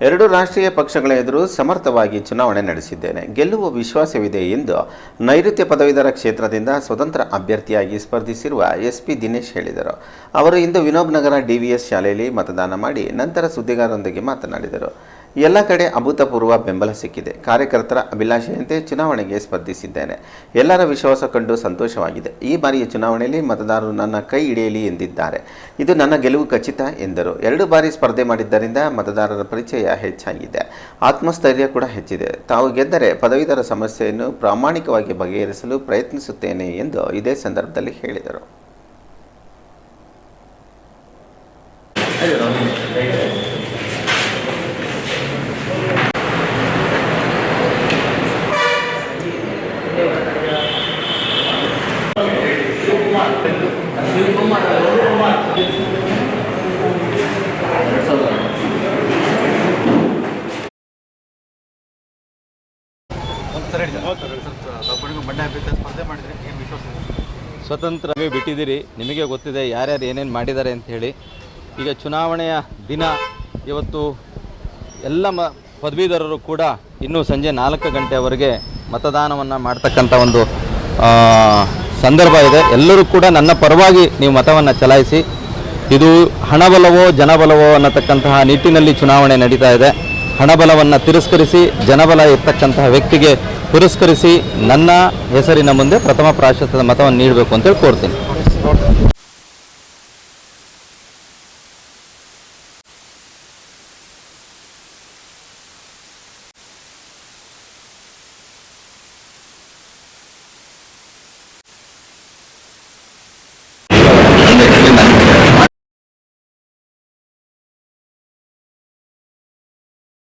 ಎರಡು ರಾಷ್ಟ್ರೀಯ ಪಕ್ಷಗಳ ಎದುರು ಸಮರ್ಥವಾಗಿ ಚುನಾವಣೆ ನಡೆಸಿದ್ದೇನೆ. ಗೆಲ್ಲುವ ವಿಶ್ವಾಸವಿದೆ ಎಂದು ನೈಋತ್ಯ ಪದವೀಧರ ಕ್ಷೇತ್ರದಿಂದ ಸ್ವತಂತ್ರ ಅಭ್ಯರ್ಥಿಯಾಗಿ ಸ್ಪರ್ಧಿಸಿರುವ ಎಸ್ ಪಿ ದಿನೇಶ್ ಹೇಳಿದರು. ಅವರು ಇಂದು ವಿನೋಬ್ ನಗರ ಡಿವಿಎಸ್ ಶಾಲೆಯಲ್ಲಿ ಮತದಾನ ಮಾಡಿ ನಂತರ ಸುದ್ದಿಗಾರರೊಂದಿಗೆ ಮಾತನಾಡಿದರು. ಎಲ್ಲ ಕಡೆ ಅಭೂತಪೂರ್ವ ಬೆಂಬಲ ಸಿಕ್ಕಿದೆ. ಕಾರ್ಯಕರ್ತರ ಅಭಿಲಾಷೆಯಂತೆ ಚುನಾವಣೆಗೆ ಸ್ಪರ್ಧಿಸಿದ್ದೇನೆ. ಎಲ್ಲರ ವಿಶ್ವಾಸ ಕಂಡು ಸಂತೋಷವಾಗಿದೆ. ಈ ಬಾರಿಯ ಚುನಾವಣೆಯಲ್ಲಿ ಮತದಾರರು ನನ್ನ ಕೈ ಹಿಡಿಯಲಿ ಎಂದಿದ್ದಾರೆ. ಇದು ನನ್ನ ಗೆಲುವು ಖಚಿತ ಎಂದರು. ಎರಡು ಬಾರಿ ಸ್ಪರ್ಧೆ ಮಾಡಿದ್ದರಿಂದ ಮತದಾರರ ಪರಿಚಯ ಹೆಚ್ಚಾಗಿದೆ. ಆತ್ಮಸ್ಥೈರ್ಯ ಕೂಡ ಹೆಚ್ಚಿದೆ. ತಾವು ಗೆದ್ದರೆ ಪದವೀಧರ ಸಮಸ್ಯೆಯನ್ನು ಪ್ರಾಮಾಣಿಕವಾಗಿ ಬಗೆಹರಿಸಲು ಪ್ರಯತ್ನಿಸುತ್ತೇನೆ ಎಂದು ಇದೇ ಸಂದರ್ಭದಲ್ಲಿ ಹೇಳಿದರು. ಸ್ವತಂತ್ರವೇ ಬಿಟ್ಟಿದ್ದೀರಿ. ನಿಮಗೆ ಗೊತ್ತಿದೆ ಯಾರ್ಯಾರು ಏನೇನು ಮಾಡಿದ್ದಾರೆ ಅಂತ ಹೇಳಿ. ಈಗ ಚುನಾವಣೆಯ ದಿನ ಇವತ್ತು ಎಲ್ಲ ಮ ಪದವೀಧರರು ಕೂಡ ಇನ್ನೂ ಸಂಜೆ ನಾಲ್ಕು ಗಂಟೆವರೆಗೆ ಮತದಾನವನ್ನು ಮಾಡ್ತಕ್ಕಂಥ ಒಂದು ಸಂದರ್ಭ ಇದೆ. ಎಲ್ಲರೂ ಕೂಡ ನನ್ನ ಪರವಾಗಿ ನೀವು ಮತವನ್ನು ಚಲಾಯಿಸಿ. ಇದು ಹಣಬಲವೋ ಜನಬಲವೋ ಅನ್ನತಕ್ಕಂತಹ ನಿಟ್ಟಿನಲ್ಲಿ ಚುನಾವಣೆ ನಡೀತಾ ಇದೆ. ಹಣಬಲವನ್ನು ತಿರಸ್ಕರಿಸಿ, ಜನಬಲ ಇರ್ತಕ್ಕಂತಹ ವ್ಯಕ್ತಿಗೆ ಪುರಸ್ಕರಿಸಿ ನನ್ನ ಹೆಸರಿನ ಮುಂದೆ ಪ್ರಥಮ ಪ್ರಾಶಸ್ತ್ಯದ ಮತವನ್ನು ನೀಡಬೇಕು ಅಂತೇಳಿ ಕೋರ್ತೀನಿ